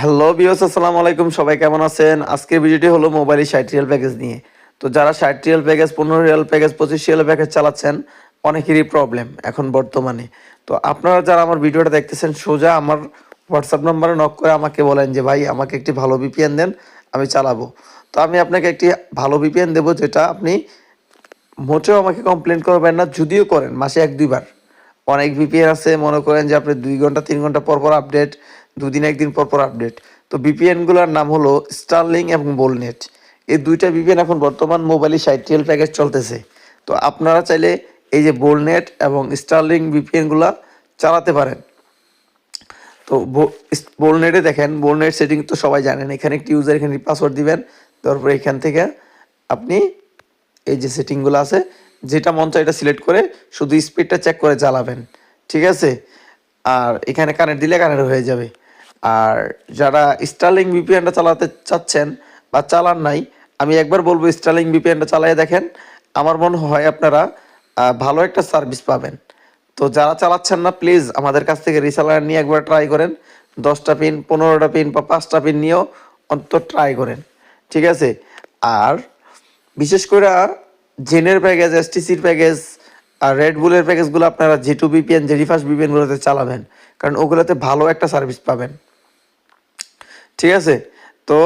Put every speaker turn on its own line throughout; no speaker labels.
Hello বিয়স আসসালামু আলাইকুম। সবাই কেমন আছেন? আজকের ভিডিওটি হলো মোবাইলের ষাট রিয়াল প্যাকেজ নিয়ে। তো যারা ষাট রিয়াল প্যাকেজ পনেরো রিয়াল প্যাকেজ পঁচিশ রিয়াল প্যাকেজ চালাচ্ছেন, অনেকেরই প্রবলেম এখন বর্তমানে। তো আপনারা যারা আমার ভিডিওটা দেখতেছেন, সোজা আমার হোয়াটসঅ্যাপ নম্বরে নক করে আমাকে বলেন যে, ভাই, আমাকে একটি ভালো ভিপিএন দেন, আমি চালাবো। তো আমি আপনাকে একটি ভালো ভিপিএন দেবো, যেটা আপনি মোটেও আমাকে কমপ্লেন করবেন না, যদিও করেন, মাসে এক দুইবার। অনেক ভিপিএন আছে, মনে করেন যে, আপনি দুই ঘণ্টা, তিন ঘণ্টা পর পর আপডেট দুদিন, একদিন পর পর আপডেট তো ভিপিএনগুলোর নাম হলো স্টারলিং এবং বোলনেট এই দুইটা ভিপিএন এখন বর্তমান মোবাইলে সাইটিএল প্যাকেজ চলতেছে। তো আপনারা চাইলে এই যে বোলনেট এবং স্টারলিং ভিপিএনগুলো চালাতে পারেন। তো বোলনেটে দেখেন বোলনেট সেটিং তো সবাই জানেন, এখানে একটি ইউজার এখানে পাসওয়ার্ড দিবেন, তারপরে এখান থেকে আপনি এই যে সেটিংগুলো আছে, যেটা মন চায় এটা সিলেক্ট করে শুধু স্পিডটা চেক করে চালাবেন। ঠিক আছে? আর এখানে কানেক্ট দিলে কানেক্ট হয়ে যাবে। আর যারা স্টার্লিং ভিপিএনটা চালাতে চাচ্ছেন বা চালান নাই, আমি একবার বলব স্টার্লিং ভিপিএনটা চালিয়ে দেখেন, আমার মনে হয় আপনারা ভালো একটা সার্ভিস পাবেন। তো যারা চালাচ্ছেন না প্লিজ আমাদের কাছ থেকে রিসালার নিয়ে একবার ট্রাই করেন। দশটা পিন পনেরোটা পিন বা পাঁচটা পিন নিয়েও অন্তত ট্রাই করেন। ঠিক আছে? আর বিশেষ করে জেনের প্যাকেজ এসটিসির প্যাকেজ আর রেড বুলের প্যাকেজগুলো আপনারা G two VPN JD first বিপিএনগুলোতে চালাবেন। কারণ ওগুলোতে ভালো একটা সার্ভিস পাবেন। ঠিক আছে? তো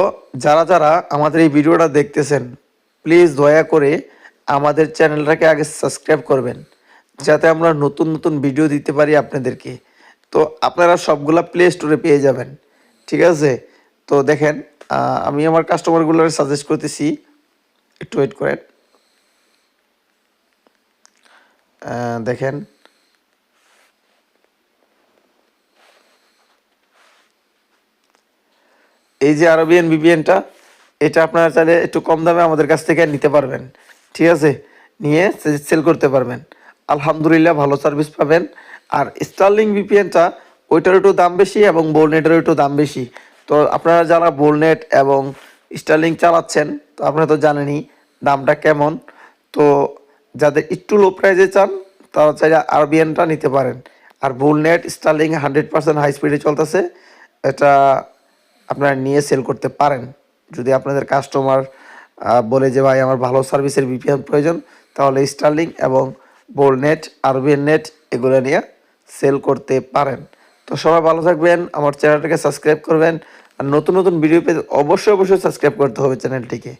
যারা যারা আমাদের এই ভিডিওটা দেখতেছেন প্লিজ দয়া করে আমাদের চ্যানেলটাকে আগে সাবস্ক্রাইব করবেন, যাতে আমরা নতুন নতুন ভিডিও দিতে পারি আপনাদেরকে। তো আপনারা সবগুলা প্লে স্টোরে পেয়ে যাবেন, ঠিক আছে? তো দেখেন আমি আমার কাস্টমারগুলোর সাজেস্ট করতেছি, একটু ওয়েট করেন। দেখেন এই যে আরবিয়ান বিপিএনটা এটা আপনারা চাইলে একটু কম দামে আমাদের কাছ থেকে নিতে পারবেন। ঠিক আছে? নিয়ে সেল করতে পারবেন। আলহামদুলিল্লাহ ভালো সার্ভিস পাবেন। আর স্টারলিং বিপিএনটা ওইটার একটু দাম বেশি এবং বোলনেটের একটু দাম বেশি। তো আপনারা যারা বোলনেট এবং স্টারলিং চালাচ্ছেন, তো আপনারা তো জানেনই দামটা কেমন। তো যাদের একটু লো প্রাইজে চান, তারা চাইলে আরবিএনটা নিতে পারেন। আর বুলনেট স্টার্লিং হান্ড্রেড পার্সেন্ট হাই স্পিডে চলতেছে। এটা আপনারা নিয়ে সেল করতে পারেন। যদি আপনাদের কাস্টমার বলে যে, ভাই, আমার ভালো সার্ভিসের বিপিএম প্রয়োজন, তাহলে স্টার্লিং এবং বোলনেট আরবিএন নেট এগুলো নিয়ে সেল করতে পারেন। তো সবাই ভালো থাকবেন, আমার চ্যানেলটাকে সাবস্ক্রাইব করবেন। আর নতুন নতুন ভিডিও পেতে অবশ্যই অবশ্যই সাবস্ক্রাইব করতে হবে চ্যানেলটিকে